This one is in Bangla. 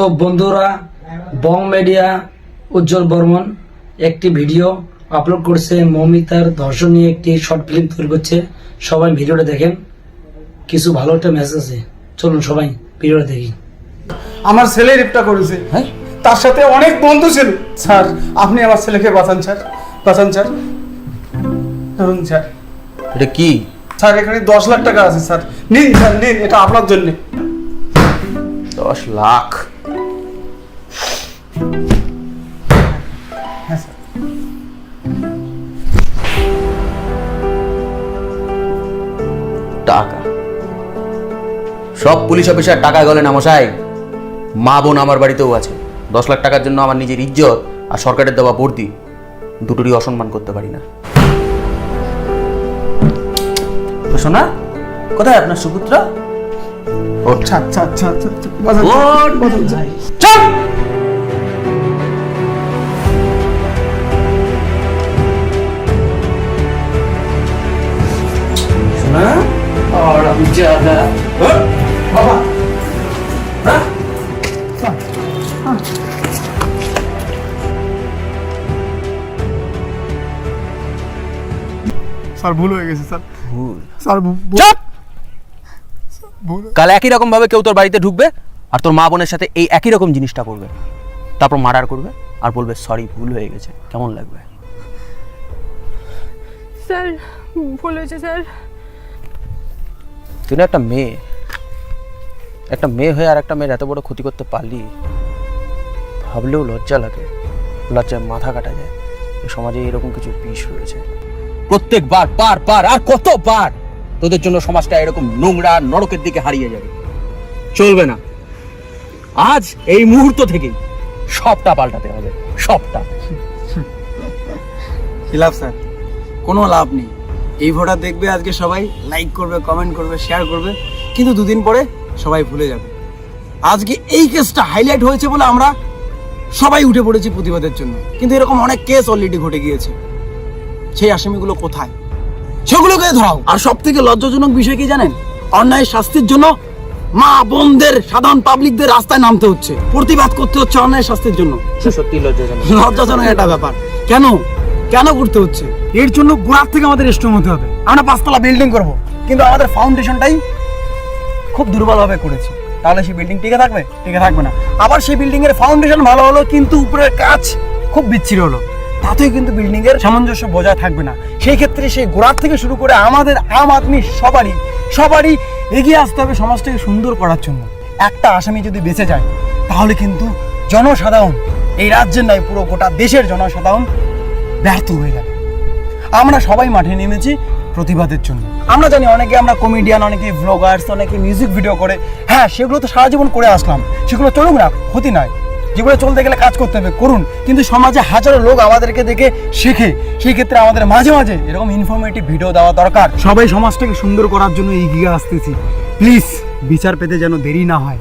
তো বন্ধুরা বং মিডিয়া উজ্জ্বল বর্মন একটি ভিডিও আপলোড করছে মমিতার ধর্ষণ নিয়ে একটি শর্ট ফিল্ম তৈরি করছে। সবাই ভিডিওটা দেখেন। কিছু ভালো একটা মেসেজ আছে। চলুন সবাই ভিডিওটা দেখি। আমার ছেলে রেপটা করেছে। হ্যাঁ? তার সাথে অনেক বন্ধু ছিল। স্যার আপনি আমার ছেলেকে বাঁচান স্যার। বাঁচান স্যার। ধরুন স্যার। এটা কি? স্যার এখানে দশ লাখ টাকা আছে স্যার। নিন স্যার নিন এটা আপনার জন্য। দশ লাখ? সব পুলিশ অফিসার টাকা গলে না মশাই মা বোন আমার বাড়িতেও আছে দশ লাখ টাকার জন্য আমার নিজের ইজ্জত আর সরকারের দেওয়া বর্দি দুটোরই অসম্মান করতে পারি না তো শোনা কোথায় আপনার সুপুত্র ওঠ আচ্ছা আচ্ছা আচ্ছা আচ্ছা আচ্ছা। বাঁচান স্যার, ওঠ বাঁচান স্যার। চল শোনা और हम ज्यादा বাবা। স্যার ভুল হয়ে গেছে স্যার। ভুল। স্যার চুপ! ভুল কাল একই রকম ভাবে কেউ তোর বাড়িতে ঢুকবে আর তোর মা বোনের সাথে এই একই রকম জিনিসটা করবে। তারপর মার্ডার করবে আর বলবে সরি ভুল হয়ে গেছে। কেমন লাগবে? স্যার ভুল হয়েছে স্যার। তুই না একটা মেয়ে। একটা মেয়ে হয়ে আর একটা মেয়ের এত বড় ক্ষতি করতে পারলি? ভাবলেও লজ্জা লাগে। লজ্জায় মাথা কাটা যায়। সমাজে এরকম কিছু বিষ রয়েছে। প্রত্যেকবার বার বার আর কতবার তোদের জন্য সমাজটা এরকম নোংরা, নরকের দিকে হারিয়ে যাবে। চলবে না। আজ এই মুহূর্ত থেকেই সবটা পাল্টাতে হবে। সবটা। লাভ স্যার, কোনো লাভ নেই। এই ভোটা দেখবে আজকে সবাই লাইক করবে কমেন্ট করবে শেয়ার করবে। কিন্তু দুদিন পরে সবাই ভুলে যাবে। আজকে এই কেসটা হাইলাইট হয়েছে বলে আমরা সবাই উঠে পড়েছি প্রতিবাদের জন্য। কিন্তু এরকম অনেক কেস অলরেডি ঘটে গিয়েছে। সেই আসামিগুলো কোথায়? সেগুলোকে ধরাও। আর সব থেকে লজ্জাজনক বিষয় কি জানেন? অন্যায় শাস্তির জন্য মা বোনদের সাধারণ পাবলিকদের রাস্তায় নামতে হচ্ছে। প্রতিবাদ করতে হচ্ছে অন্যায় শাস্তির জন্য। সত্যি লজ্জাজনক। লজ্জাজনক একটা ব্যাপার। কেন? কেন করতে হচ্ছে? এর জন্য গোড়ার থেকে আমাদের স্ট্রং হতে হবে। আমরা পাঁচতলা বিল্ডিং করব। কিন্তু আমাদের ফাউন্ডেশনটাই খুব দুর্বলভাবে করেছি। তাহলে সেই বিল্ডিং টিকে থাকবে? টিকে থাকবে না। আবার সেই বিল্ডিং এর ফাউন্ডেশন ভালো হলো, কিন্তু উপরের কাজ খুব বিচ্ছিরি হলো। তাতেই কিন্তু বিল্ডিং এর সামঞ্জস্য বজায় থাকবে না। সেই ক্ষেত্রে সেই গোড়ার থেকে শুরু করে আমাদের আম আদমি সবারই সবারই এগিয়ে আসতে হবে সমাজটাকে সুন্দর করার জন্য। একটা আসামি যদি বেঁচে যায়, তাহলে কিন্তু জনসাধারণ, এই রাজ্যের নয়, পুরো গোটা দেশের জনসাধারণ ব্যর্থ হয়ে যাবে। আমরা সবাই মাঠে নেমেছি প্রতিবাদের জন্য। আমরা জানি অনেকে আমরা কমেডিয়ান অনেকে ভ্লগার্স অনেকে মিউজিক ভিডিও করে। হ্যাঁ সেগুলো তো সারা জীবন করে আসলাম। সেগুলো চলুক না, ক্ষতি নয়। জীবনে চলতে গেলে কাজ করতে হবে, করুন। কিন্তু সমাজে হাজারো লোক আমাদেরকে দেখে শেখে। সেই ক্ষেত্রে আমাদের মাঝে মাঝে এরকম ইনফরমেটিভ ভিডিও দেওয়া দরকার। সবাই সমাজটাকে সুন্দর করার জন্য এগিয়ে আসতেছি। প্লিজ বিচার পেতে যেন দেরি না হয়।